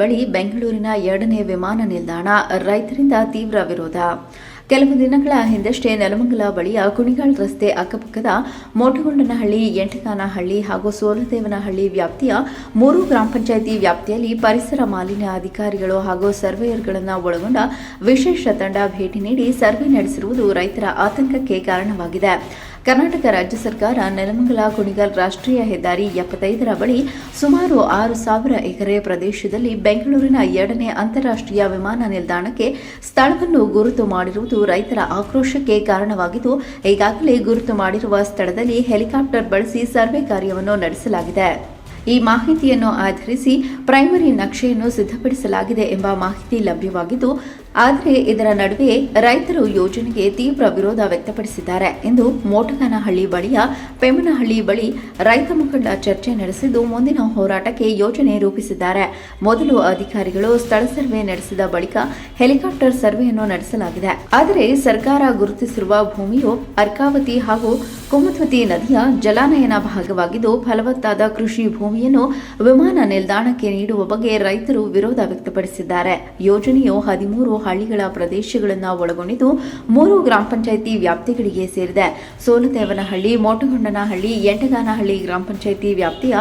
ಬಳಿ ಬೆಂಗಳೂರಿನ ಎರಡನೇ ವಿಮಾನ ನಿಲ್ದಾಣ ರೈತರಿಂದ ತೀವ್ರ ವಿರೋಧ. ಕೆಲವು ದಿನಗಳ ಹಿಂದಷ್ಟೇ ನೆಲಮಂಗಲ ಬಳಿಯ ಕುಣಿಗಾಲ್ ರಸ್ತೆ ಅಕ್ಕಪಕ್ಕದ ಮೋಟಗೊಂಡನಹಳ್ಳಿ, ಎಂಟಗಾನಹಳ್ಳಿ ಹಾಗೂ ಸೋಲದೇವನಹಳ್ಳಿ ವ್ಯಾಪ್ತಿಯ ಮೂರು ಗ್ರಾಮ ಪಂಚಾಯಿತಿ ವ್ಯಾಪ್ತಿಯಲ್ಲಿ ಪರಿಸರ ಮಾಲಿನ್ಯ ಅಧಿಕಾರಿಗಳು ಹಾಗೂ ಸರ್ವೇಯರ್ಗಳನ್ನು ಒಳಗೊಂಡ ವಿಶೇಷ ತಂಡ ಭೇಟಿ ನೀಡಿ ಸರ್ವೆ ನಡೆಸಿರುವುದು ರೈತರ ಆತಂಕಕ್ಕೆ ಕಾರಣವಾಗಿದೆ. ಕರ್ನಾಟಕ ರಾಜ್ಯ ಸರ್ಕಾರ ನೆಲಮಂಗಲ ಕುಣಿಗಲ್ ರಾಷ್ಟ್ರೀಯ ಹೆದ್ದಾರಿ ಎಪ್ಪತ್ತೈದರ ಬಳಿ ಸುಮಾರು ಆರು ಸಾವಿರ ಎಕರೆ ಪ್ರದೇಶದಲ್ಲಿ ಬೆಂಗಳೂರಿನ ಎರಡನೇ ಅಂತಾರಾಷ್ಟ್ರೀಯ ವಿಮಾನ ನಿಲ್ದಾಣಕ್ಕೆ ಸ್ಥಳವನ್ನು ಗುರುತು ಮಾಡಿರುವುದು ರೈತರ ಆಕ್ರೋಶಕ್ಕೆ ಕಾರಣವಾಗಿದ್ದು, ಈಗಾಗಲೇ ಗುರುತು ಮಾಡಿರುವ ಸ್ಥಳದಲ್ಲಿ ಹೆಲಿಕಾಪ್ಟರ್ ಬಳಸಿ ಸರ್ವೆ ಕಾರ್ಯವನ್ನು ನಡೆಸಲಾಗಿದೆ. ಈ ಮಾಹಿತಿಯನ್ನು ಆಧರಿಸಿ ಪ್ರೈಮರಿ ನಕ್ಷೆಯನ್ನು ಸಿದ್ಧಪಡಿಸಲಾಗಿದೆ ಎಂಬ ಮಾಹಿತಿ ಲಭ್ಯವಾಗಿದ್ದು, ಆದರೆ ಇದರ ನಡುವೆ ರೈತರು ಯೋಜನೆಗೆ ತೀವ್ರ ವಿರೋಧ ವ್ಯಕ್ತಪಡಿಸಿದ್ದಾರೆ ಎಂದು ಮೋಟಗಾನಹಳ್ಳಿ ಬಳಿಯ ಪೆಮ್ಮನಹಳ್ಳಿ ಬಳಿ ರೈತ ಮುಖಂಡ ಚರ್ಚೆ ನಡೆಸಿದ್ದು, ಮುಂದಿನ ಹೋರಾಟಕ್ಕೆ ಯೋಜನೆ ರೂಪಿಸಿದ್ದಾರೆ. ಮೊದಲು ಅಧಿಕಾರಿಗಳು ಸ್ಥಳ ಸರ್ವೆ ನಡೆಸಿದ ಬಳಿಕ ಹೆಲಿಕಾಪ್ಟರ್ ಸರ್ವೆಯನ್ನು ನಡೆಸಲಾಗಿದೆ. ಆದರೆ ಸರ್ಕಾರ ಗುರುತಿಸಿರುವ ಭೂಮಿಯು ಅರ್ಕಾವತಿ ಹಾಗೂ ಕುಮತ್ವತಿ ನದಿಯ ಜಲಾನಯನ ಭಾಗವಾಗಿದ್ದು, ಫಲವತ್ತಾದ ಕೃಷಿ ಭೂಮಿಯನ್ನು ವಿಮಾನ ನಿಲ್ದಾಣಕ್ಕೆ ನೀಡುವ ಬಗ್ಗೆ ರೈತರು ವಿರೋಧ ವ್ಯಕ್ತಪಡಿಸಿದ್ದಾರೆ. ಯೋಜನೆಯು ಹದಿಮೂರು ಹಳ್ಳಿಗಳ ಪ್ರದೇಶಗಳನ್ನು ಒಳಗೊಂಡಿದ್ದು ಮೂರು ಗ್ರಾಮ ಪಂಚಾಯಿತಿ ವ್ಯಾಪ್ತಿಗಳಿಗೆ ಸೇರಿದೆ. ಸೋಲದೇವನಹಳ್ಳಿ ಮೋಟಗೊಂಡನಹಳ್ಳಿ, ಎಂಟಗಾನಹಳ್ಳಿ ಗ್ರಾಮ ಪಂಚಾಯಿತಿ ವ್ಯಾಪ್ತಿಯ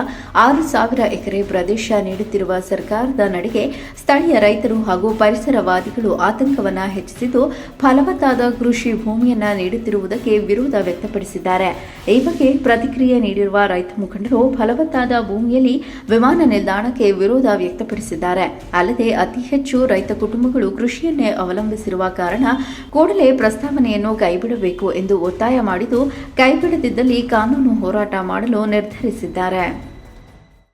ಆರು ಸಾವಿರ ಎಕರೆ ಪ್ರದೇಶ ನೀಡುತ್ತಿರುವ ಸರ್ಕಾರದ ನಡೆಗೆ ಸ್ಥಳೀಯ ರೈತರು ಹಾಗೂ ಪರಿಸರವಾದಿಗಳು ಆತಂಕವನ್ನ ಹೆಚ್ಚಿಸಿದ್ದು ಫಲವತ್ತಾದ ಕೃಷಿ ಭೂಮಿಯನ್ನ ನೀಡುತ್ತಿರುವುದಕ್ಕೆ ವಿರೋಧ ವ್ಯಕ್ತಪಡಿಸಿದ್ದಾರೆ. ಈ ಬಗ್ಗೆ ಪ್ರತಿಕ್ರಿಯೆ ನೀಡಿರುವ ರೈತ ಮುಖಂಡರು ಫಲವತ್ತಾದ ಭೂಮಿಯಲ್ಲಿ ವಿಮಾನ ನಿಲ್ದಾಣಕ್ಕೆ ವಿರೋಧ ವ್ಯಕ್ತಪಡಿಸಿದ್ದಾರೆ. ಅಲ್ಲದೆ ಅತಿ ಹೆಚ್ಚು ರೈತ ಕುಟುಂಬಗಳು ಕೃಷಿಯನ್ನೇ ಅವಲಂಬಿಸಿರುವ ಕಾರಣ ಕೂಡಲೇ ಪ್ರಸ್ತಾವನೆಯನ್ನು ಕೈಬಿಡಬೇಕು ಎಂದು ಒತ್ತಾಯ ಮಾಡಿದ್ದು, ಕೈಬಿಡದಿದ್ದಲ್ಲಿ ಕಾನೂನು ಹೋರಾಟ ಮಾಡಲು ನಿರ್ಧರಿಸಿದ್ದಾರೆ.